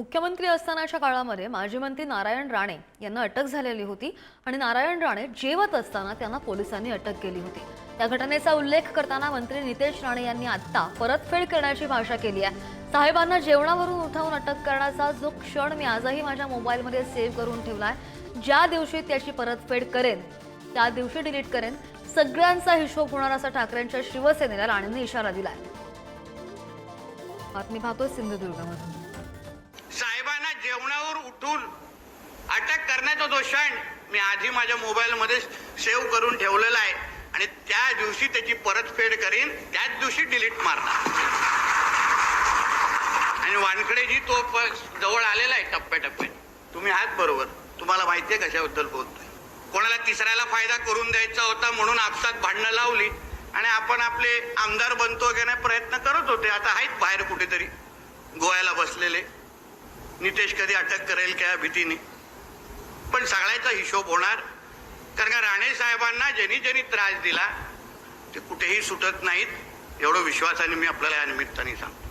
मुख्यमंत्री असतानाच्या काळामध्ये माजी मंत्री नारायण राणे यांना अटक झालेली होती आणि नारायण राणे जेवत असताना त्यांना पोलिसांनी अटक केली होती. त्या घटनेचा उल्लेख करताना मंत्री नितेश राणे यांनी आत्ता परतफेड करण्याची भाषा केली आहे. साहेबांना जेवणावरून उठावून अटक करण्याचा जो क्षण मी आजही माझ्या मोबाईलमध्ये सेव्ह करून ठेवला आहे ज्या दिवशी त्याची परतफेड करेन त्या दिवशी डिलीट करेन सगळ्यांचा हिशोब होणार असा ठाकरेंच्या शिवसेनेला राणेंनी इशारा दिलाय. बातमी पाहतो सिंधुदुर्गमधून. जेवणावर उठून अटक करण्याचा जो क्षण मी आधी माझ्या मोबाईलमध्ये सेव्ह करून ठेवलेला आहे. आणि त्या दिवशी त्याची परतफेड करीन त्याच दिवशी डिलीट मारणार. आणि वानखडेजी तो प- जवळ आलेला आहे टप्प्याटप्प्यात तुम्ही आहात बरोबर. तुम्हाला माहिती आहे कशाबद्दल बोलतोय. कोणाला तिसऱ्याला फायदा करून द्यायचा होता म्हणून आपसात भांडणं लावली आणि आपण आपले आमदार बनतो की नाही प्रयत्न करत होते. आता आहेत बाहेर कुठेतरी गोव्याला बसलेले. नितेश कधी अटक करेल क्या भीतीने? पण सगळ्याचा हिशोब होणार. कारण का राणे साहेबांना ज्यांनी ज्यांनी त्रास दिला ते कुठेही सुटत नाहीत. एवढं विश्वासाने मी आपल्याला या निमित्ताने सांगतो.